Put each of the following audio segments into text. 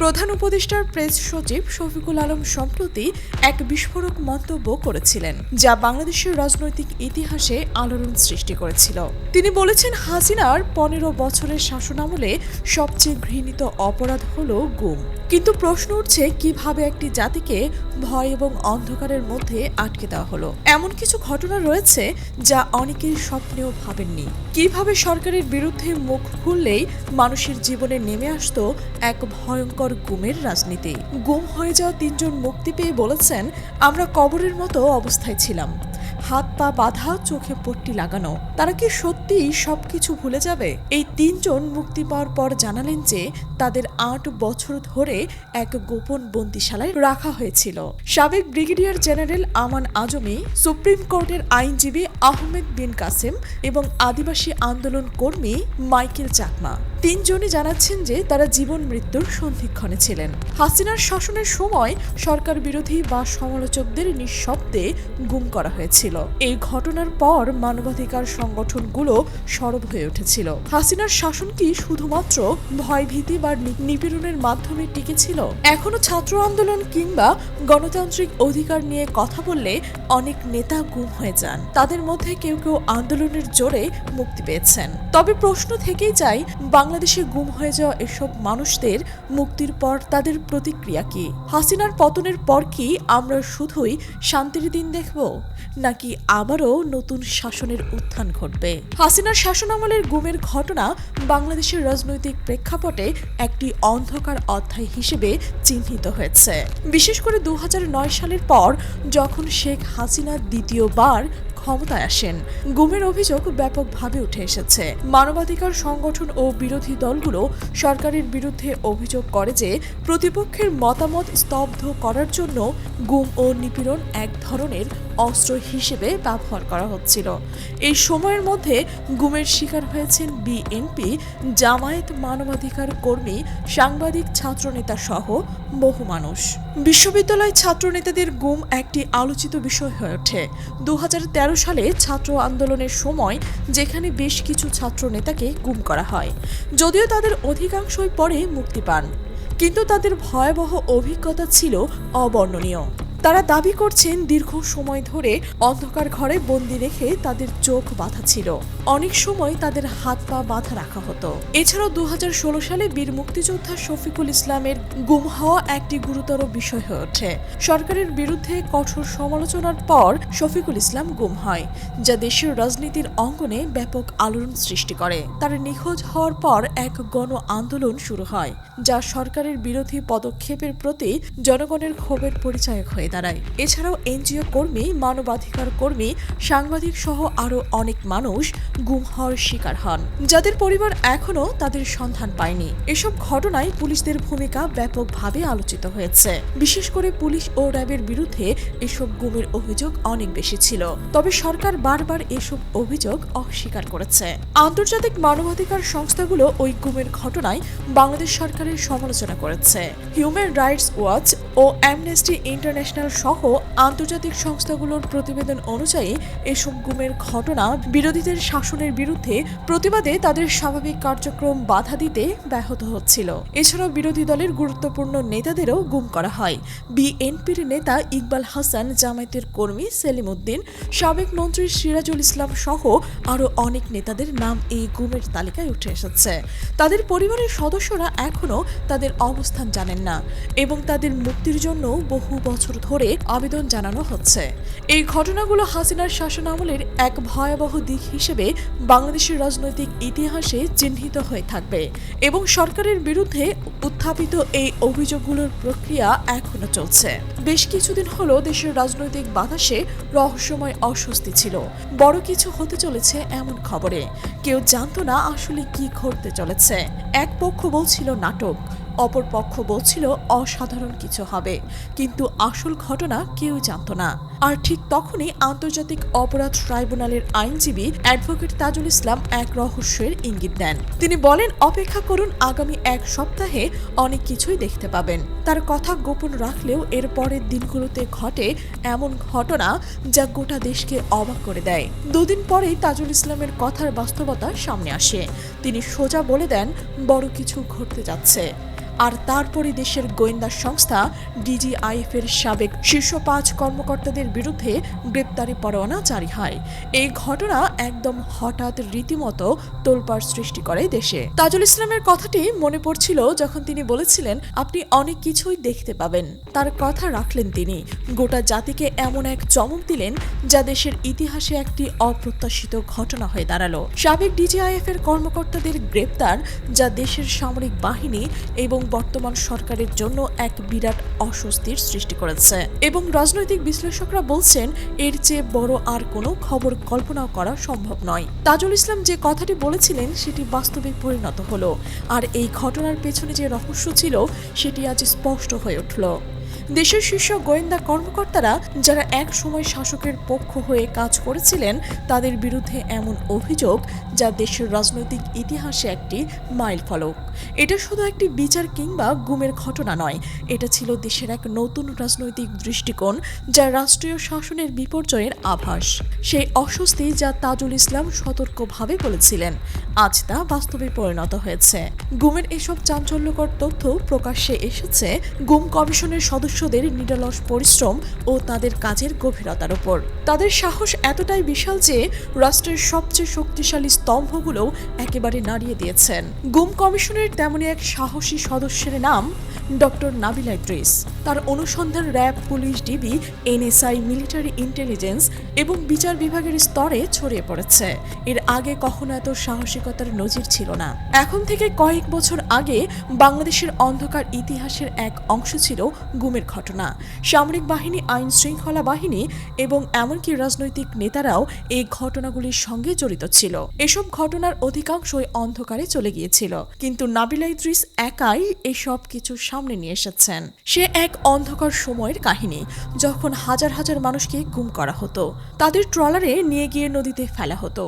প্রধান উপদেষ্টার প্রেস সচিব শফিকুল আলম সম্প্রতি এক বিস্ফোরক মন্তব্য করেছিলেন, যা বাংলাদেশের রাজনৈতিক ইতিহাসে আলোড়ন সৃষ্টি করেছিল। তিনি বলেছেন, হাসিনার পনেরো বছরের শাসনামলে সবচেয়ে ঘৃণিত অপরাধ হল গুম। কিন্তু প্রশ্ন উঠছে, কীভাবে একটি জাতিকে ভয় এবং অন্ধকারের মধ্যে আটকে দেওয়া হলো। এমন কিছু ঘটনা রয়েছে যা অনেকেই স্বপ্নেও ভাবেননি। কীভাবে সরকারের বিরুদ্ধে মুখ খুললেই মানুষের জীবনে নেমে আসত এক ভয়ঙ্কর গুমের রাজনীতি? গুম হয়ে যাওয়া তিনজন মুক্তি পেয়ে বলেছেন, আমরা কবরের মতো অবস্থায় ছিলাম। হাত পা বাঁধা, চোখে পট্টি লাগানো। তারা কি সত্যিই সবকিছু ভুলে যাবে? এই তিনজন মুক্তি পাওয়ার পর জানালেন যে, তাদের আট বছর ধরে এক গোপন বন্দিশালায় রাখা হয়েছিল। সাবেক brigadier general Aman Azmi, supreme কোর্টের আইনজীবী আহমেদ বিন কাসেম এবং আদিবাসী আন্দোলন কর্মী মাইকেল চাকমা। তিনজনই জানাচ্ছেন যে তারা জীবন মৃত্যুর সন্ধিক্ষণে ছিলেন। হাসিনার শাসনের সময় সরকার বিরোধী বা সমালোচকদের নিঃশব্দে গুম করা হয়েছিল। এই ঘটনার পর মানবাধিকার সংগঠনগুলো সরব হয়ে উঠেছিল। হাসিনার শাসন কি শুধুমাত্র ভয়ভীতি বা নিপীড়নের মাধ্যমে টিকেছিল এখনও ছাত্র আন্দোলন কিংবা গণতান্ত্রিক অধিকার নিয়ে কথা বললে অনেক নেতা গুম হয়ে যান। তাদের মধ্যে কেউ কেউ আন্দোলনের জোরে মুক্তি পেয়েছেন। তবে প্রশ্ন থেকেই যায়, বাংলাদেশে গুম হয়ে যাওয়া এসব মানুষদের মুক্তির পর তাদের প্রতিক্রিয়া কি? হাসিনার পতনের পর কি আমরা শুধুই শান্তির দিন দেখব, নাকি আবারও নতুন শাসনের উত্থান ঘটবে? হাসিনার শাসনামলের গুমের ঘটনা বাংলাদেশের রাজনৈতিক প্রেক্ষাপটে একটি অন্ধকার অধ্যায় হিসেবে চিহ্নিত হয়েছে। বিশেষ করে দু হাজার নয় সালের পর যখন শেখ হাসিনা দ্বিতীয়বার ক্ষমতায় আসেন। গুমের অভিযোগ ব্যাপকভাবে উঠে এসেছে। মানবাধিকার সংগঠন ও বিরোধী দলগুলো সরকারের বিরুদ্ধে অভিযোগ করে যে, প্রতিপক্ষের মতামত স্তব্ধ করার জন্য গুম ও নিপীড়ন এক ধরনের অস্ত্র হিসেবে ব্যবহার করা হচ্ছিল। এই সময়ের মধ্যে গুমের শিকার হয়েছেন বিএনপি, জামায়াত মানবাধিকার কর্মী, সাংবাদিক, ছাত্রনেতা সহ বহু মানুষ। বিশ্ববিদ্যালয় ছাত্রনেতাদের গুম একটি আলোচিত বিষয় হয়ে ওঠে। দু হাজার তেরো সালে ছাত্র আন্দোলনের সময় যেখানে বেশ কিছু ছাত্র নেতাকে গুম করা হয়। যদিও তাদের অধিকাংশই পরে মুক্তি পান, কিন্তু তাদের ভয়াবহ অভিজ্ঞতা ছিল অবর্ণনীয়। তারা দাবি করছেন দীর্ঘ সময় ধরে অন্ধকার ঘরে বন্দি রেখে তাদের চোখ বাঁধা ছিল। অনেক সময় তাদের হাত পা বাঁধা রাখা হতো। এছাড়াও দু হাজার ষোলো সালে বীর মুক্তিযোদ্ধা শফিকুল ইসলামের গুম হওয়া একটি গুরুতর বিষয় হয়ে ওঠে। সরকারের বিরুদ্ধে কঠোর সমালোচনার পর শফিকুল ইসলাম গুম হয়, যা দেশের রাজনীতির অঙ্গনে ব্যাপক আলোড়ন সৃষ্টি করে। তার নিখোঁজ হওয়ার পর এক গণ আন্দোলন শুরু হয়, যা সরকারের বিরোধী পদক্ষেপের প্রতি জনগণের ক্ষোভের পরিচায়ক হয়ে দাঁড়ায়। এছাড়াও এনজিও কর্মী, মানবাধিকার কর্মী, সাংবাদিক সহ আরও অনেক মানুষ গুম হওয়ার শিকার হন। যাদের পরিবার এখনও তাদের সন্ধান পায়নি। এসব ঘটনায় পুলিশদের ভূমিকা ব্যাপকভাবে আলোচিত হয়েছে। বিশেষ করে পুলিশ ও র্যাবের বিরুদ্ধে এসব গুমের অভিযোগ অনেক বেশি ছিল। তবে সরকার বারবার এসব অভিযোগ অস্বীকার করেছে। আন্তর্জাতিক মানবাধিকার সংস্থাগুলো ওই গুমের ঘটনায় বাংলাদেশ সরকারের সমালোচনা করেছে। হিউম্যান রাইটস ওয়াচ ও অ্যামনেস্টি ইন্টারন্যাশনাল সহ আন্তর্জাতিক সংস্থাগুলোর প্রতিবেদন অনুযায়ী এসব গুমের ঘটনা বিরোধীদের শাসনের বিরুদ্ধে প্রতিবাদে তাদের স্বাভাবিক কার্যক্রম বাধা দিতে ব্যাহত হচ্ছিল। এছাড়াও বিরোধী দলের গুরুত্বপূর্ণ নেতাদেরও গুম করা হয়। বিএনপির নেতা ইকবাল হাসান, জামায়াতের কর্মী সেলিম উদ্দিন, সাবেক মন্ত্রী সিরাজুল ইসলাম সহ আরও অনেক নেতাদের নাম এই গুমের তালিকায় উঠে এসেছে। তাদের পরিবারের সদস্যরা এখনও তাদের অবস্থান জানেন না এবং তাদের মুক্তির জন্য বহু বছর ধরে আবেদন জানানো হচ্ছে। এই ঘটনাগুলো হাসিনার শাসনামলের এক ভয়াবহ দিক হিসেবে বাংলাদেশের রাজনৈতিক ইতিহাসে চিহ্নিত হয়ে থাকবে এবং সরকারের বিরুদ্ধে উত্থাপিত এই অভিযোগগুলোর প্রক্রিয়া এখনও চলছে। বেশ কিছুদিন হলো দেশের রাজনৈতিক বাতাসে রহস্যময় অস্বস্তি ছিল। বড় কিছু হতে চলেছে এমন খবরে। কেউ জানতো না আসলে কি ঘটতে চলেছে। এক পক্ষ বলছিল, নাটক। অপর পক্ষ বলছিল অসাধারণ কিছু হবে। কিন্তু আসল ঘটনা কেউ জানত না। আর ঠিক তখনই আন্তর্জাতিক অপরাধ ট্রাইব্যুনালের আইনজীবী অ্যাডভোকেট তাজুল ইসলাম এক রহস্যের ইঙ্গিত দেন। তিনি বলেন, অপেক্ষা করুন, আগামী এক সপ্তাহে অনেক কিছুই দেখতে পাবেন। তার কথা গোপন রাখলেও এর পরের দিনগুলোতে ঘটে এমন ঘটনা যা গোটা দেশকে অবাক করে দেয়। দুদিন পরেই তাজুল ইসলামের কথার বাস্তবতা সামনে আসে। তিনি সোজা বলে দেন, বড় কিছু ঘটতে যাচ্ছে। আর তারপরে দেশের গোয়েন্দা সংস্থা ডিজিআইএফ এর সাবেক শীর্ষ পাঁচ কর্মকর্তাদের বিরুদ্ধে গ্রেপ্তারি পরোয়ানা জারি হয়। এই ঘটনা একদম হঠাৎ রীতিমতো তোলপাড় সৃষ্টি করে দেশে। তাজুল ইসলামের কথাটি মনে পড়ছিল যখন তিনি বলেছিলেন, আপনি অনেক কিছুই দেখতে পাবেন। তার কথা রাখলেন তিনি। গোটা জাতিকে এমন এক চমক দিলেন যা দেশের ইতিহাসে একটি অপ্রত্যাশিত ঘটনা হয়ে দাঁড়াল। সাবেক ডিজিআইএফ এর কর্মকর্তাদের গ্রেপ্তার, যা দেশের সামরিক বাহিনী এবং বর্তমান সরকারের জন্য এক বিরাট অস্বস্তির সৃষ্টি করেছে। এবং রাজনৈতিক বিশ্লেষকরা বলছেন, এর চেয়ে বড় আর কোনো খবর কল্পনাও করা সম্ভব নয়। তাজুল ইসলাম যে কথাটি বলেছিলেন, সেটি বাস্তবে পরিণত হলো। আর এই ঘটনার পেছনে যে রহস্য ছিল, সেটি আজ স্পষ্ট হয়ে উঠল। দেশের শীর্ষ গোয়েন্দা কর্মকর্তারা যারা এক সময় শাসকের পক্ষ হয়ে কাজ করেছিলেন, তাদের বিরুদ্ধে এমন অভিযোগ যা দেশের রাজনৈতিক ইতিহাসে একটি মাইল ফলক। এটা শুধু একটি বিচার কিংবা গুমের ঘটনা নয়, এটা ছিল দেশের এক নতুন রাজনৈতিক দৃষ্টিকোণ যা রাষ্ট্রীয় শাসনের বিপর্যয়ের আভাস। সেই অস্বস্তি যা তাজুল ইসলাম সতর্কভাবে বলেছিলেন, আজ তা বাস্তবে পরিণত হয়েছে। গুমের এসব চাঞ্চল্যকর তথ্য প্রকাশ্যে এসেছে গুম কমিশনের সদস্যদের নিরলস পরিশ্রম ও তাদের কাজের গভীরতার উপর। তাদের সাহস এতটাই বিশাল যে রাষ্ট্রের সবচেয়ে শক্তিশালী স্তম্ভগুলো একেবারে নাড়িয়ে দিয়েছেন। গুম কমিশনের তেমনই এক সাহসী সদস্যের নাম ডক্টর নাবিলা ইদ্রিস। তার অনুসন্ধান RAB, police, DB, NSI, military intelligence এবং বিচার বিভাগের স্তরে ছড়িয়ে পড়েছে। এর আগে কখনো এত সাহসিকতার নজির ছিল না। এখন থেকে কয়েক বছর আগে বাংলাদেশের অন্ধকার ইতিহাসের এক অংশ ছিল গুমের ঘটনা। সামরিক বাহিনী আইন শৃঙ্খলা বাহিনী এবং এমনকি রাজনৈতিক নেতারাও এই ঘটনাগুলির সঙ্গে জড়িত ছিল। এসব ঘটনার অধিকাংশই অন্ধকারে চলে গিয়েছিল। কিন্তু নাবিলা ইদ্রিস একাই এসব কিছু সামনে নিয়ে এসেছেন। সে এক অন্ধকার সময়ের কাহিনী, যখন হাজার হাজার মানুষকে গুম করা হতো। তাদের ট্রলারে নিয়ে গিয়ে নদীতে ফেলা হতো।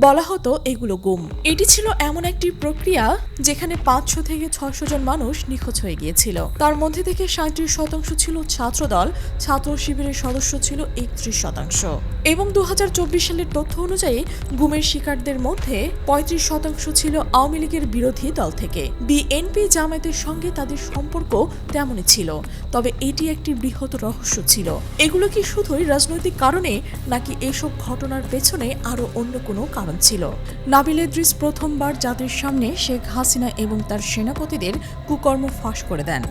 বলা হতো, এগুলো গুম। এটি ছিল এমন একটি প্রক্রিয়া, যেখানে পাঁচশো থেকে ছশো জন মানুষ নিখোঁজ হয়ে গিয়েছিল। তার মধ্যে থেকে সাঁত্রিশ শতাংশ ছিল ছাত্রদল। ছাত্র শিবিরের সদস্য ছিল একত্রিশ শতাংশ। এবং দুহাজার চব্বিশ সালের তথ্য অনুযায়ী গুমের শিকারদের মধ্যে পঁয়ত্রিশ শতাংশ ছিল আওয়ামী লীগের বিরোধী দল থেকে। বিএনপি জামায়াতের সঙ্গে তাদের সম্পর্ক তেমনই ছিল, তবে এটি একটি বৃহৎ রহস্য ছিল। এগুলো কি শুধুই রাজনৈতিক কারণে, নাকি এসব ঘটনার পেছনে আরও অন্য কোনো কারণ ছিল? নাবিল ইদ্রিস প্রথমবার জাতির সামনে শেখ হাসিনা এবং তার সেনাপতিদের কুকর্ম ফাঁস করে দেন।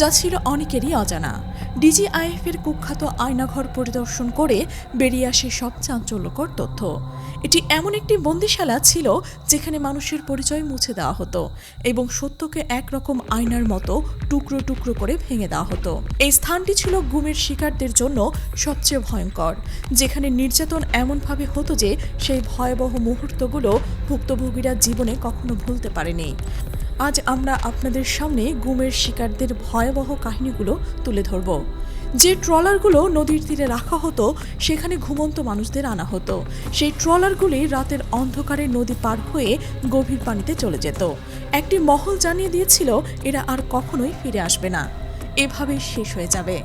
যা ছিল অনেকেরই অজানা। ডিজিআইএফ এর কুখ্যাত আয়নাঘর পরিদর্শন করে বেরিয়ে আসে সব চাঞ্চল্যকর তথ্য। এটি এমন একটি বন্দিশালা ছিল যেখানে মানুষের পরিচয় মুছে দেওয়া হতো এবং সত্যকে একরকম আয়নার মতো টুকরো টুকরো করে ভেঙে দেওয়া হতো। এই স্থানটি ছিল গুমের শিকারদের জন্য সবচেয়ে ভয়ঙ্কর, যেখানে নির্যাতন এমনভাবে হতো যে সেই ভয়াবহ মুহূর্তগুলো ভুক্তভোগীরা জীবনে কখনো ভুলতে পারেনি। আজ আমরা আপনাদের সামনে গুমের শিকারদের ভয়াবহ কাহিনীগুলো তুলে ধরব। যে ট্রলারগুলো নদীর তীরে রাখা হতো, সেখানে ঘুমন্ত মানুষদের আনা হতো। সেই ট্রলারগুলি রাতের অন্ধকারে নদী পার হয়ে গভীর পানিতে চলে যেত। একটি মহল জানিয়ে দিয়েছিল, এরা আর কখনোই ফিরে আসবে না। এভাবে শেষ হয়ে যাবে।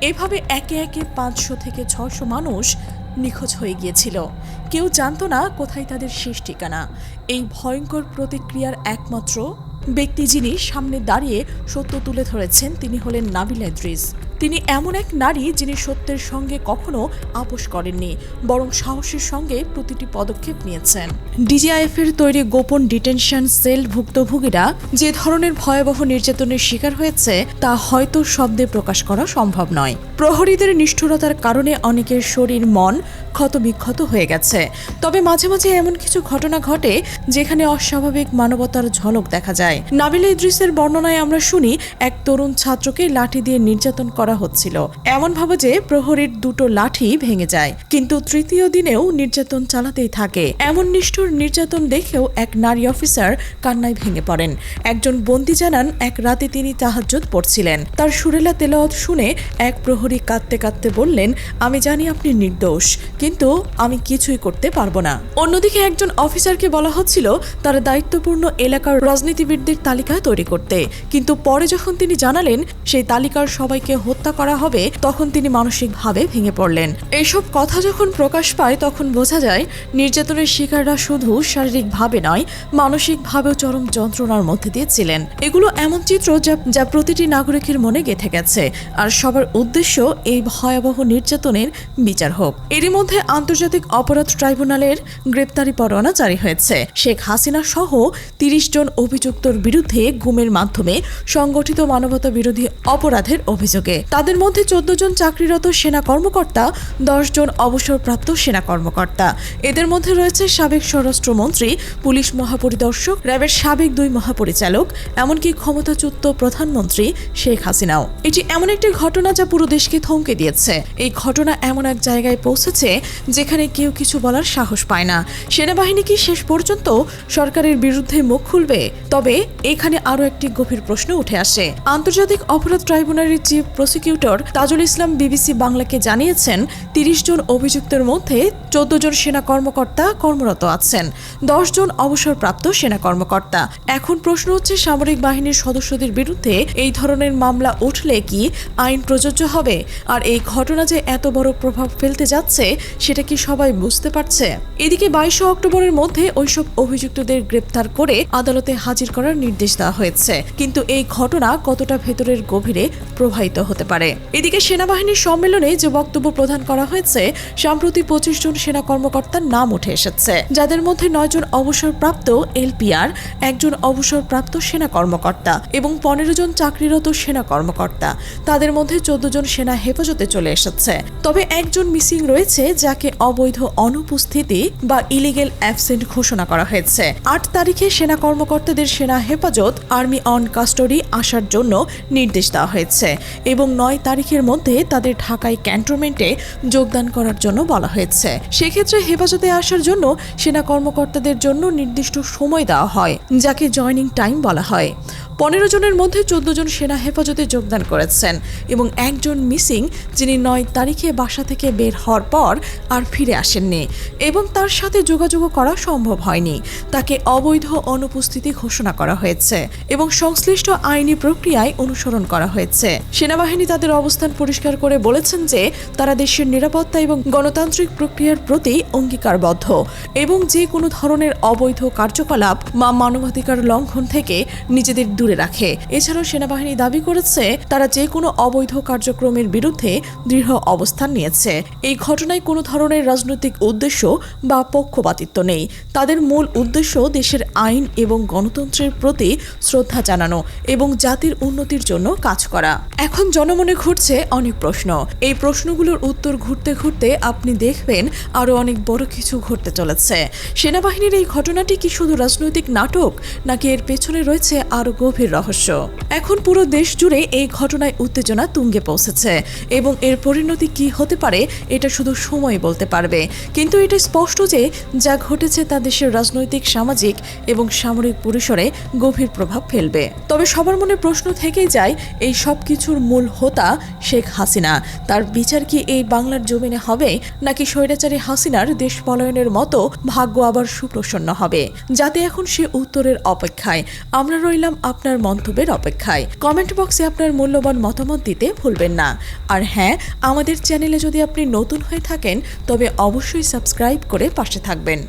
এভাবে একে একে পাঁচশো থেকে ছশো মানুষ নিখোঁজ হয়ে গিয়েছিল। কেউ জানতো না কোথায় তাদের শেষ ঠিকানা। এই ভয়ঙ্কর প্রতিক্রিয়ার একমাত্র ব্যক্তি যিনি সামনে দাঁড়িয়ে সত্য তুলে ধরেছেন তিনি হলেন নাবিল ইদ্রিস তিনি এমন এক নারী যিনি সত্যের সঙ্গে কখনো আপোষ করেননি, বরং সাহসের সঙ্গে প্রতিটি পদক্ষেপ নিয়েছেন। ডিজিআইএফ এর তৈরি গোপন ডিটেনশন সেল ভুক্তভোগীরা যে ধরনের ভয়াবহ নির্যাতনের শিকার হয়েছে, তা হয়তো শব্দে প্রকাশ করা সম্ভব নয়। প্রহরীদের নিষ্ঠুরতার কারণে অনেকের শরীর মন ক্ষতবিক্ষত হয়ে গেছে। তবে মাঝে মাঝে এমন কিছু ঘটনা ঘটে, যেখানে অস্বাভাবিক মানবতার ঝলক দেখা যায়। নাবিলা ইদ্রিসের বর্ণনায় আমরা শুনি, এক তরুণ ছাত্রকে লাঠি দিয়ে নির্যাতন করা হচ্ছিল। এমন ভাবে যে প্রহরীর দুটো লাঠি ভেঙে যায়, কিন্তু তৃতীয় দিনেও নির্যাতন চালাতেই থাকে। এমন নিষ্ঠুর নির্যাতন দেখেও এক নারী অফিসার কান্নায় ভেঙে পড়েন। একজন বন্দি জানান, এক রাতে তিনি তাহাজ্জুদ পড়ছিলেন। তার সুরেলা তেলাওয়াত শুনে এক প্রহরী কাঁদতে কাঁদতে বললেন, আমি জানি আপনি নির্দোষ, কিন্তু আমি কিছুই করতে পারব না। অন্যদিকে একজন অফিসারকে বলা হচ্ছিল, তার দায়িত্বপূর্ণ এলাকার রাজনীতিবিদদের তালিকা তৈরি করতে। কিন্তু পরে যখন তিনি জানালেন, সেই তালিকার সবাইকে হত্যা হত্যা করা হবে, তখন তিনি মানসিকভাবে ভেঙে পড়লেন। এইসব কথা যখন প্রকাশ পায়, তখন বোঝা যায়, নির্যাতনের শিকাররা শুধু শারীরিকভাবে নয়, মানসিকভাবেও চরম যন্ত্রণার মধ্যে দিয়ে ছিলেন। এগুলো এমন চিত্র যা যা প্রতিটি নাগরিকের মনে গেঁথে গেছে। আর সবার উদ্দেশ্য এই ভয়াবহ নির্যাতনের বিচার হোক। এরই মধ্যে আন্তর্জাতিক অপরাধ ট্রাইব্যুনালের গ্রেপ্তারি পরোয়ানা জারি হয়েছে। শেখ হাসিনা সহ তিরিশ জন অভিযুক্তর বিরুদ্ধে গুমের মাধ্যমে সংগঠিত মানবতা বিরোধী অপরাধের অভিযোগে। তাদের মধ্যে চোদ্দ জন চাকরিরত সেনা কর্মকর্তা, দশ জন অবসরপ্রাপ্ত সেনা কর্মকর্তা। এদের মধ্যে রয়েছে সাবেক স্বরাষ্ট্রমন্ত্রী, পুলিশ মহাপরিদর্শক, র্যাবের সাবেক দুই মহাপরিচালক, এমনকি ক্ষমতাচ্যুত প্রধানমন্ত্রী শেখ হাসিনাও। এটি এমন একটি ঘটনা যা পুরো দেশকে থমকে দিয়েছে। এই ঘটনা এমন এক জায়গায় পৌঁছেছে যেখানে কেউ কিছু বলার সাহস পায় না। সেনাবাহিনী কি শেষ পর্যন্ত সরকারের বিরুদ্ধে মুখ খুলবে? তবে এখানে আরও একটি গভীর প্রশ্ন উঠে আসে। আন্তর্জাতিক অপরাধ ট্রাইব্যুনালের chief prosecutor Tajul Islam BBC বাংলাকে জানিয়েছেন, তিরিশ জন অভিযুক্তের মধ্যে চোদ্দ জন সেনা কর্মকর্তা কর্মরত আছেন, দশ জন অবসরপ্রাপ্ত সেনা কর্মকর্তা। এখন প্রশ্ন হচ্ছে, সামরিক বাহিনীর সদস্যদের বিরুদ্ধে এই ধরনের মামলা উঠলে কি আইন প্রযোজ্য হবে? আর এই ঘটনা যে এত বড় প্রভাব ফেলতে যাচ্ছে, সেটা কি সবাই বুঝতে পারছে? এদিকে বাইশে অক্টোবরের মধ্যে ওইসব অভিযুক্তদের গ্রেপ্তার করে আদালতে হাজির করার নির্দেশ দেওয়া হয়েছে। কিন্তু এই ঘটনা কতটা ভেতরের গভীরে প্রবাহিত হতে পারে। এদিকে সেনাবাহিনীর সম্মেলনে যে বক্তব্য প্রদান করা হয়েছে, সম্প্রতি পঁচিশ জন সেনা কর্মকর্তার নাম উঠে এসেছে। যাদের মধ্যে নয় জন অবসরপ্রাপ্ত এলপিআর, একজন অবসরপ্রাপ্ত সেনা কর্মকর্তা এবং পনেরো জন চাকরিরত সেনা কর্মকর্তা। তাদের মধ্যে চোদ্দ জন সেনা হেফাজতে চলে এসেছে। তবে একজন মিসিং রয়েছে যাকে অবৈধ অনুপস্থিতি বা ইলিগেল অ্যাবসেন্ট ঘোষণা করা হয়েছে। আট তারিখে সেনা কর্মকর্তাদের সেনা হেফাজত আর্মি অন কাস্টডি আসার জন্য নির্দেশ দেওয়া হয়েছে এবং নয় তারিখের মধ্যে তাদের ঢাকায় ক্যান্টনমেন্টে যোগদান করার জন্য বলা হয়েছে। সেক্ষেত্রে হেফাজতে আসার জন্য সেনা কর্মকর্তাদের জন্য নির্দিষ্ট সময় দেওয়া হয়, যাকে জয়নিং টাইম বলা হয়। পনেরো জনের মধ্যে চোদ্দ জন সেনা হেফাজতে যোগদান করেছেন এবং একজন মিসিং, যিনি নয় তারিখে বাসা থেকে বের হওয়ার পর আর ফিরে আসেননি এবং তার সাথে যোগাযোগও করা সম্ভব হয়নি। তাকে অবৈধ অনুপস্থিতি ঘোষণা করা হয়েছে এবং সংশ্লিষ্ট আইনি প্রক্রিয়ায় অনুসরণ করা হয়েছে। সেনাবাহিনী তাদের অবস্থান পরিষ্কার করে বলেছেন যে, তারা দেশের নিরাপত্তা এবং গণতান্ত্রিক প্রক্রিয়ার প্রতি অঙ্গীকারবদ্ধ এবং যে কোনো ধরনের অবৈধ কার্যকলাপ বা মানবাধিকার লঙ্ঘন থেকে নিজেদের দূরে রাখে। এছাড়াও সেনাবাহিনী দাবি করেছে, তারা যে কোনো অবৈধ কার্যক্রমের বিরুদ্ধে দৃঢ় অবস্থান নিয়েছে। এই ঘটনায় কোনো ধরনের রাজনৈতিক উদ্দেশ্য বা পক্ষপাতিত্ব নেই। তাদের মূল উদ্দেশ্য দেশের আইন এবং গণতন্ত্রের প্রতি শ্রদ্ধা জানানো এবং জাতির উন্নতির জন্য কাজ করা। এখন জনমনে ঘুরছে অনেক প্রশ্ন। এই প্রশ্নগুলোর উত্তর ঘুরতে ঘুরতে আপনি দেখবেন আরও অনেক বড় কিছু ঘটতে চলেছে। সেনাবাহিনীর এই ঘটনাটি কি শুধু রাজনৈতিক নাটক, নাকি এর পেছনে রয়েছে আরও গভীর রহস্য। এখন পুরো দেশ জুড়ে এই ঘটনায় উত্তেজনা তুঙ্গে পৌঁছেছে এবং এর পরিণতি কি হতে পারে এটা শুধু সময় বলতে পারবে। কিন্তু এটা স্পষ্ট যে যা ঘটেছে তা দেশের রাজনৈতিক, সামাজিক এবং সামরিক পরিসরে গভীর প্রভাব ফেলবে। তবে সবার মনে প্রশ্ন থেকেই যায়, এই সব কিছুর মূল হোতা শেখ হাসিনা। তার বিচার কি এই বাংলার জমিনে হবে, নাকি স্বৈরাচারী হাসিনার দেশ পলায়নের মতো ভাগ্য আবার সুপ্রসন্ন হবে? যাতে এখন সে উত্তরের অপেক্ষায়। আমরা রইলাম আপনার মন্তব্যের অপেক্ষায়। কমেন্ট বক্সে আপনার মূল্যবান মতামত দিতে ভুলবেন না। আর হ্যাঁ আমাদের চ্যানেলে যদি আপনি নতুন হয়ে থাকেন, তবে অবশ্যই সাবস্ক্রাইব করে পাশে থাকবেন।